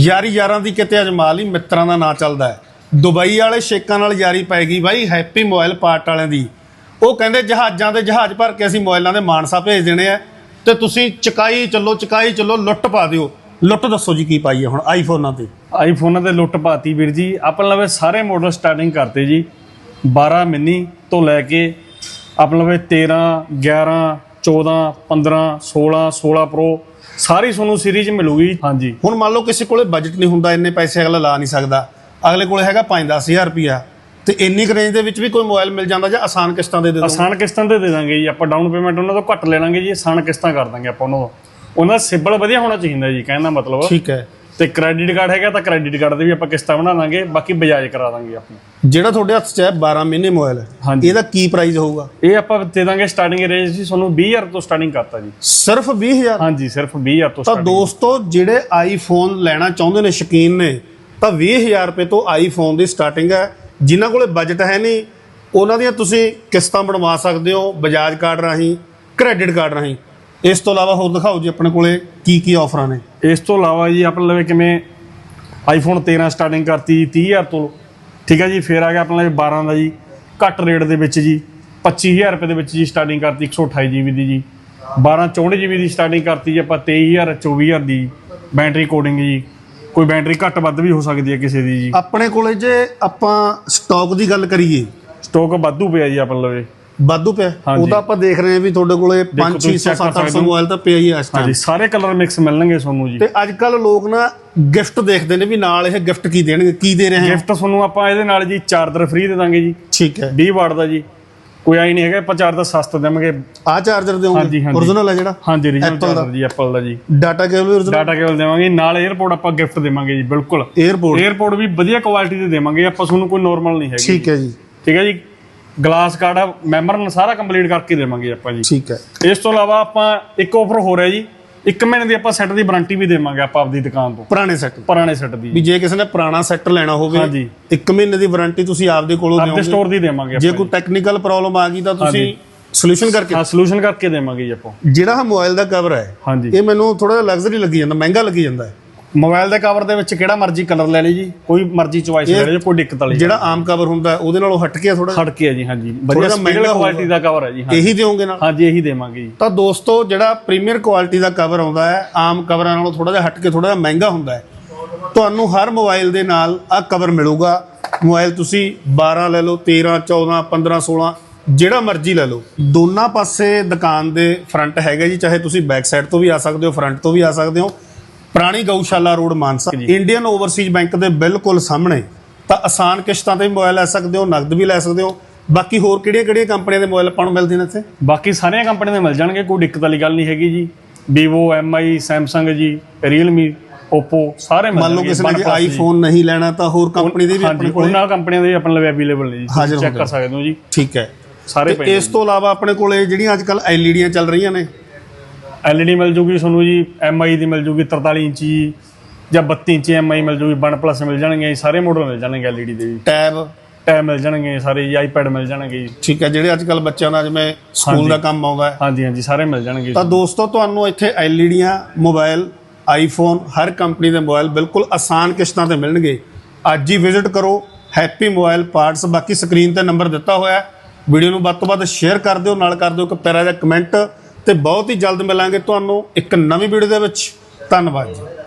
ਯਾਰੀ ਯਾਰਾਂ ਦੀ ਕਿਤੇ ਅਜਮਾ ਲਈ ਮਿੱਤਰਾਂ ਦਾ ਨਾਂ ਚੱਲਦਾ ਹੈ। ਦੁਬਈ ਵਾਲੇ ਸ਼ੇਕਾਂ ਨਾਲ ਯਾਰੀ ਪੈ ਗਈ ਬਾਈ, ਹੈਪੀ ਮੋਬਾਈਲ ਪਾਰਟ ਵਾਲਿਆਂ ਦੀ। ਉਹ ਕਹਿੰਦੇ ਜਹਾਜ਼ਾਂ ਦੇ ਜਹਾਜ਼ ਭਰ ਕੇ ਅਸੀਂ ਮੋਬਾਈਲਾਂ ਦੇ ਮਾਨਸਾ ਭੇਜ ਦੇਣੇ ਆ। ਤੇ ਤੁਸੀਂ ਚਕਾਈ ਚੱਲੋ ਚਕਾਈ ਚੱਲੋ, ਲੁੱਟ ਪਾ ਦਿਓ। ਲੁੱਟ ਦੱਸੋ ਜੀ ਕੀ ਪਾਈ ਹੈ ਹੁਣ ਆਈਫੋਨਾਂ ਤੇ। ਆਈਫੋਨਾਂ ਤੇ ਲੁੱਟ ਪਾਤੀ ਵੀਰ ਜੀ। ਆਪਣੇ ਲਵੇ ਸਾਰੇ ਮਾਡਲ ਸਟਾਰਟਿੰਗ ਕਰਤੇ ਜੀ। 12 ਮਿੰਨੀ ਤੋਂ ਲੈ ਕੇ ਆਪਣੇ ਲਵੇ 13 11 14 15 16 16 ਪ੍ਰੋ ਸਾਰੀ ਤੁਹਾਨੂੰ ਸੀਰੀਜ਼ ਮਿਲੂਗੀ ਹਾਂਜੀ। ਹੁਣ ਮੰਨ ਲਓ ਕਿਸੇ ਕੋਲੇ ਬਜਟ ਨਹੀਂ ਹੁੰਦਾ ਇੰਨੇ ਪੈਸੇ ਅਗਲਾ ਲਾ ਨਹੀਂ ਸਕਦਾ। ਅਗਲੇ ਕੋਲੇ ਹੈਗਾ 5-10000 ਰੁਪਿਆ ਤੇ ਇੰਨੀ ਕੁ ਰੇਂਜ ਦੇ ਵਿੱਚ ਵੀ ਕੋਈ ਮੋਬਾਈਲ ਮਿਲ ਜਾਂਦਾ ਜਾਂ ਆਸਾਨ ਕਿਸ਼ਤਾਂ ਦੇ ਦੇ ਦੋ ਆਸਾਨ ਕਿਸ਼ਤਾਂ ਤੇ ਦੇ ਦਾਂਗੇ ਜੀ। ਆਪਾਂ ਡਾਊਨ ਪੇਮੈਂਟ ਉਹਨਾਂ ਤੋਂ ਘੱਟ ਲੈ ਲਾਂਗੇ ਜੀ ਆਸਾਨ ਕਿਸ਼ਤਾਂ ਕਰ ਦਾਂਗੇ ਆਪਾਂ ਉਹਨਾਂ ਤੋਂ। ਉਹਨਾਂ ਦਾ ਸਿਬਲ ਵਧੀਆ ਹੋਣਾ ਚਾਹੀਦਾ ਜੀ ਕਹਿਣ ਦਾ ਮਤਲਬ। ਠੀਕ ਹੈ। ਤੇ ਕ੍ਰੈਡਿਟ ਕਾਰਡ ਹੈਗਾ ਤਾਂ ਕ੍ਰੈਡਿਟ ਕਾਰਡ ਦੇ ਵੀ ਆਪਾਂ ਕਿਸ਼ਤਾਂ ਬਣਾ ਦਾਂਗੇ ਬਾਕੀ ਬਜਾਜ ਕਰਾ ਦਾਂਗੇ ਆਪਣੀ ਜਿਹੜਾ ਤੁਹਾਡੇ ਹੱਥ 'ਚ ਹੈ 12 ਮਹੀਨੇ ਮੋਬਾਈਲ ਹੈ ਹਾਂਜੀ। ਇਹਦਾ ਕੀ ਪ੍ਰਾਈਸ ਹੋਊਗਾ? ਇਹ ਆਪਾਂ ਦੇ ਦਾਂਗੇ ਸਟਾਰਟਿੰਗ ਰੇਂਜ ਜੀ ਤੁਹਾਨੂੰ 20000 ਤੋਂ ਸਟਾਰਟਿੰਗ ਕਰਤਾ ਜੀ। ਸਿਰਫ 20000 ਹਾਂਜੀ ਸਿਰਫ 20000 ਤੋਂ ਤਾਂ starting। ਦੋਸਤੋ ਜਿਹੜੇ ਆਈਫੋਨ ਲੈਣਾ ਚਾਹੁੰਦੇ ਨੇ ਸ਼ੌਕੀਨ ਨੇ ਤਾਂ 20000 ਰੁਪਏ ਤੋਂ ਆਈਫੋਨ ਦੀ ਸਟਾਰਟਿੰਗ ਹੈ। ਜਿਨ੍ਹਾਂ ਕੋਲੇ ਬਜਟ ਹੈ ਨਹੀਂ ਉਹਨਾਂ ਦੀਆਂ ਤੁਸੀਂ ਕਿਸ਼ਤਾਂ ਬਣਵਾ ਸਕਦੇ ਹੋ ਬਜਾਜ ਕਾਰਡ ਰਾਹੀਂ ਕ੍ਰੈਡਿਟ ਕਾਰਡ ਰਾਹੀਂ। ਇਸ ਤੋਂ ਇਲਾਵਾ ਹੋਰ ਦਿਖਾਓ ਜੀ ਆਪਣੇ ਕੋਲੇ ਕੀ ਕੀ ਆਫਰਾਂ ਨੇ। ਇਸ ਤੋਂ ਇਲਾਵਾ ਜੀ ਆਪਣੇ ਲਵੇ ਕਿਵੇਂ ਆਈਫੋਨ 13 ਸਟਾਰਟਿੰਗ ਕਰਤੀ ਜੀ 30000 ਤੋਂ। ਠੀਕ ਹੈ ਜੀ ਫਿਰ ਆ ਗਿਆ ਆਪਣੇ ਲਵੇ 12 ਦਾ ਜੀ ਘੱਟ ਰੇਟ ਦੇ ਵਿੱਚ ਜੀ 25000 ਰੁਪਏ ਦੇ ਵਿੱਚ ਜੀ ਸਟਾਰਟਿੰਗ ਕਰਤੀ 128 GB ਦੀ ਜੀ। 12 64 GB ਦੀ ਸਟਾਰਟਿੰਗ ਕਰਤੀ ਜੀ ਆਪਾਂ 23000 24000 ਦੀ ਬੈਟਰੀ ਕੋਡਿੰਗ ਜੀ। ਕੋਈ ਬੈਟਰੀ ਘੱਟ ਵੱਧ ਵੀ ਹੋ ਸਕਦੀ ਹੈ ਕਿਸੇ ਦੀ ਜੀ। ਆਪਣੇ ਕੋਲੇ ਜੇ ਆਪਾਂ ਸਟਾਕ ਦੀ ਗੱਲ ਕਰੀਏ। ਸਟਾਕ ਵਾਧੂ ਪਿਆ ਜੀ ਆਪਣੇ ਲਵੇ। ਵਾਧੂ ਪਿਆ। ਹਾਂਜੀ। ਉਹਦਾ ਆਪਾਂ ਦੇਖ ਰਹੇ ਹਾਂ ਵੀ ਤੁਹਾਡੇ ਕੋਲੇ 5 6 7 ਸਕਦੇ ਮੋਬਾਈਲ ਤਾਂ ਪਿਆ ਹੀ ਆ ਇਸ ਹਾਂਜੀ ਸਾਰੇ ਕਲਰ ਮਿਕਸ ਮਿਲਣਗੇ ਤੁਹਾਨੂੰ ਜੀ। ਤੇ ਅੱਜ ਕੱਲ ਲੋਕ ਨਾ ਗਿਫਟ ਦੇਖਦੇ ਨੇ ਵੀ ਨਾਲ ਇਹ ਗਿਫਟ ਕੀ ਦੇਣਗੇ ਕੀ ਦੇ ਰਹੇ ਹਨ ਗਿਫਟ ਤੁਹਾਨੂੰ ਆਪਾਂ ਇਹਦੇ ਨਾਲ ਜੀ ਚਾਰਜਰ ਫ੍ਰੀ ਦੇ ਦਾਂਗੇ ਜੀ। ਠੀਕ ਹੈ। 20 ਵਾਟ ਦਾ ਜੀ। ਕੋਈ ਆਈ ਨਹੀਂ ਹੈਗਾ ਆਪਾਂ ਚਾਰਜਰ ਸਸਤਾ ਦੇਵਾਂਗੇ। ਆ ਚਾਰਜਰ ਹਾਂਜੀ, ਹਾਂਜੀ। origignal ਹੈ ਜਿਹੜਾ? ਹਾਂਜੀ ਰੀਜਨਲ ਚਾਰਜਰ ਜੀ ਐਪਲ ਦਾ ਜੀ। Data cable original? Data cable ਦੇਵਾਂਗੇ। ਨਾਲ 에ਅਰਪੋਰਟ ਆਪਾਂ ਗਿਫਟ ਦੇਵਾਂਗੇ ਜੀ ਬਿਲਕੁਲ। 에ਅਰਪੋਰਟ 에ਅਰਪੋਰਟ ਵੀ ਵਧੀਆ ਕੁਆਲਿਟੀ ਦੇ ਦੇਵਾਂਗੇ। ਆਪਾਂ ਤੁਹਾਨੂੰ ਕੋਈ ਨੋਰਮਲ ਨਹੀਂ ਹੈਗੀ ਠੀਕ ਹੈ ਜੀ। ਠੀਕ ਹੈ ਜੀ? ਗਲਾਸ ਕਾਰਡ ਮੈਂਬਰ ਨਾਲ ਸਾਰਾ ਕੰਪਲੀਟ ਕਰਕੇ ਦੇਵਾਂਗੇ ਆਪਾਂ ਜੀ। ਠੀਕ ਹੈ। ਇਸ ਤੋਂ ਇਲਾਵਾ ਆਪਾਂ ਇੱਕ ਆਫਰ ਹੋ ਰਿਹਾ ਜੀ। ਇੱਕ ਮਹੀਨੇ ਦੀ ਆਪਾਂ ਸੈੱਟ ਦੀ ਵਾਰੰਟੀ ਵੀ ਦੇਵਾਂਗੇ ਆਪਾਂ ਆਪਦੀ ਦੁਕਾਨ ਤੋਂ। ਪੁਰਾਣੇ ਸੈੱਟ ਪੁਰਾਣੇ ਸੈੱਟ ਦੀ। ਵੀ ਜੇ ਕਿਸੇ ਨੇ ਪੁਰਾਣਾ ਸੈੱਟ ਲੈਣਾ ਹੋਵੇ ਹਾਂਜੀ। ਇੱਕ ਮਹੀਨੇ ਦੀ ਵਾਰੰਟੀ ਤੁਸੀਂ ਆਪਦੇ ਕੋਲੋਂ ਆਪਦੇ ਦਿਓਗੇ। ਸਟੋਰ ਦੀ ਦੇਵਾਂਗੇ ਜੇ ਆਪਾਂ ਕੋਈ ਟੈਕਨੀਕਲ ਪ੍ਰੋਬਲਮ ਆ ਗਈ ਤਾਂ ਤੁਸੀਂ। ਸੋਲੂਸ਼ਨ ਕਰਕੇ ਹਾਂ ਸੋਲੂਸ਼ਨ ਕਰਕੇ ਦੇਵਾਂਗੇ ਜੀ ਆਪਾਂ। ਜਿਹੜਾ ਆਹ ਮੋਬਾਈਲ ਦਾ ਕਵਰ ਹੈ ਹਾਂਜੀ। ਇਹ ਮੈਨੂੰ ਥੋੜਾ ਜਿਹਾ ਲਗਜ਼ਰੀ ਲੱਗੀ ਜਾਂਦਾ ਮਹਿੰਗਾ ਲੱਗੀ ਜਾਂਦਾ ਹੈ। ਮੋਬਾਈਲ ਦੇ ਕਵਰ ਦੇ ਵਿੱਚ ਕਿਹੜਾ ਮਰਜ਼ੀ ਕਲਰ ਲੈ ਲਈ ਜੀ ਕੋਈ ਮਰਜ਼ੀ ਚੁਆਇਸ ਲੈ ਲਈ ਕੋਈ ਦਿੱਕਤ ਵਾਲੀ ਜਿਹੜਾ ਆਮ ਕਵਰ ਹੁੰਦਾ ਉਹਦੇ ਨਾਲੋਂ ਹਟ ਕੇ ਥੋੜਾ ਖੜ ਕੇ ਹੈ ਜੀ ਹਾਂਜੀ। ਵਧੀਆ ਮਹਿੰਗਾ ਕੁਆਲਿਟੀ ਦਾ ਕਵਰ ਹੈ ਜੀ ਹਾਂ ਇਹੀ ਦਿਓਗੇ ਨਾਲ? ਹਾਂਜੀ ਇਹੀ ਦੇਵਾਂਗੇ ਜੀ। ਤਾਂ ਦੋਸਤੋ ਜਿਹੜਾ ਪ੍ਰੀਮੀਅਰ ਕੁਆਲਿਟੀ ਦਾ ਕਵਰ ਆਉਂਦਾ ਹੈ ਆਮ ਕਵਰਾਂ ਨਾਲੋਂ ਥੋੜਾ ਜਿਹਾ ਹਟ ਕੇ ਥੋੜਾ ਜਿਹਾ ਮਹਿੰਗਾ ਹੁੰਦਾ ਹੈ। ਤੁਹਾਨੂੰ ਹਰ ਮੋਬਾਈਲ ਦੇ ਨਾਲ ਆ ਕਵਰ ਮਿਲੂਗਾ। ਮੋਬਾਈਲ ਤੁਸੀਂ 12 ਲੈ ਲਓ 13 14 15 16 ਜਿਹੜਾ ਮਰਜ਼ੀ ਲੈ ਲਓ। ਦੋਨਾਂ ਪਾਸੇ ਦੁਕਾਨ ਦੇ ਫਰੰਟ ਹੈਗਾ ਜੀ ਚਾਹੇ ਤੁਸੀਂ ਬੈਕ ਸਾਈਡ ਤੋਂ ਵੀ ਆ ਸਕਦੇ ਹੋ ਫਰੰਟ ਤੋਂ ਵੀ ਆ ਸਕਦੇ ਹੋ। ਪੁਰਾਣੀ ਗਊਸ਼ਾਲਾ road Mansa. Indian Overseas Bank ਦੇ ਬਿਲਕੁਲ ਸਾਹਮਣੇ ਤਾਂ ਆਸਾਨ ਕਿਸ਼ਤਾਂ ਤੇ ਮੋਬਾਈਲ ਲੈ ਸਕਦੇ ਹੋ ਨਗਦ ਵੀ ਲੈ ਸਕਦੇ ਹੋ। ਬਾਕੀ ਹੋਰ ਕਿਹੜੀਆਂ ਕਿਹੜੀਆਂ ਕੰਪਨੀਆਂ ਦੇ ਮੋਬਾਈਲ ਆਪਾਂ ਨੂੰ ਮਿਲਦੇ ਨੇ ਇੱਥੇ? ਬਾਕੀ ਸਾਰੀਆਂ ਕੰਪਨੀਆਂ ਦੇ ਮਿਲ ਜਾਣਗੇ ਕੋਈ ਦਿੱਕਤ ਵਾਲੀ ਗੱਲ ਨਹੀਂ ਹੈਗੀ ਜੀ। Vivo MI Samsung ਜੀ Realme Oppo ਸਾਰੇ ਮਿਲ ਮੰਨ ਲਓ ਕਿਸੇ ਨੇ। ਆਈਫੋਨ ਨਹੀਂ ਲੈਣਾ ਤਾਂ ਹੋਰ ਕੰਪਨੀ ਦੇ ਵੀ ਆਪਣੇ ਕੋਲ ਉਹਨਾਂ ਕੰਪਨੀਆਂ ਦੇ ਵੀ ਆਪਣੇ ਲਈ ਅਵੇਲੇਬਲ ਨੇ ਜੀ। ਚੈੱਕ ਕਰ ਸਕਦੇ ਹੋ ਜੀ। ਠੀਕ ਹੈ। ਸਾਰੇ ਇਸ ਤੋਂ ਇਲਾਵਾ ਆਪਣੇ ਕੋਲੇ ਜਿਹੜੀਆਂ ਅੱਜ ਕੱਲ ਐਲਈਡੀਆਂ ਚੱਲ ਰਹੀਆਂ ਨੇ LED ਮਿਲ ਜੂਗੀ ਤੁਹਾਨੂੰ ਜੀ MI ਦੀ ਮਿਲ ਜੂਗੀ 43 ਇੰਚੀ ਜਾਂ 32 ਇੰਚੀ MI ਮਿਲ ਜੂਗੀ OnePlus ਮਿਲ ਜਾਣਗੇ ਜੀ, ਸਾਰੇ ਮਾਡਲ ਮਿਲ ਜਾਣਗੇ LED ਦੇ ਵੀ ਟੈਬ ਟੈਬ ਮਿਲ ਜਾਣਗੇ ਸਾਰੇ ਜੀ iPad ਮਿਲ ਜਾਣਗੇ ਜੀ। ਠੀਕ ਹੈ ਜਿਹੜੇ ਅੱਜ ਕੱਲ ਬੱਚਿਆਂ ਦਾ ਜਿਵੇਂ ਸਕੂਲ ਦਾ ਕੰਮ ਆਉਂਦਾ ਹੈ। ਹਾਂਜੀ ਹਾਂਜੀ ਸਾਰੇ ਮਿਲ ਜਾਣਗੇ ਤਾਂ ਦੋਸਤੋ ਤੁਹਾਨੂੰ ਇੱਥੇ ਐਲਈਡੀਆਂ ਮੋਬਾਈਲ ਆਈਫੋਨ ਹਰ ਕੰਪਨੀ ਦੇ ਮੋਬਾਈਲ ਬਿਲਕੁਲ ਆਸਾਨ ਕਿਸ਼ਤਾਂ ਤੇ ਮਿਲਣਗੇ। ਅੱਜ ਹੀ ਵਿਜ਼ਿਟ ਕਰੋ ਹੈਪੀ ਮੋਬਾਈਲ ਪਾਰਟਸ ਬਾਕੀ ਸਕਰੀਨ ਤੇ ਨੰਬਰ ਦਿੱਤਾ ਹੋਇਆ ਹੈ। ਵੀਡੀਓ ਨੂੰ ਵੱਧ ਤੋਂ ਵੱਧ ਸ਼ੇਅਰ ਕਰ ਦਿਓ ਨਾਲ ਕਰ ਦਿਓ ਇੱਕ ਪਿਆਰਾ ਜਿਹਾ ਕਮੈਂਟ ਤੇ ਬਹੁਤ ਹੀ ਜਲਦ ਮਿਲਾਂਗੇ ਤੁਹਾਨੂੰ ਇੱਕ ਨਵੀਂ ਵੀਡੀਓ ਦੇ ਵਿੱਚ। ਧੰਨਵਾਦ ਜੀ।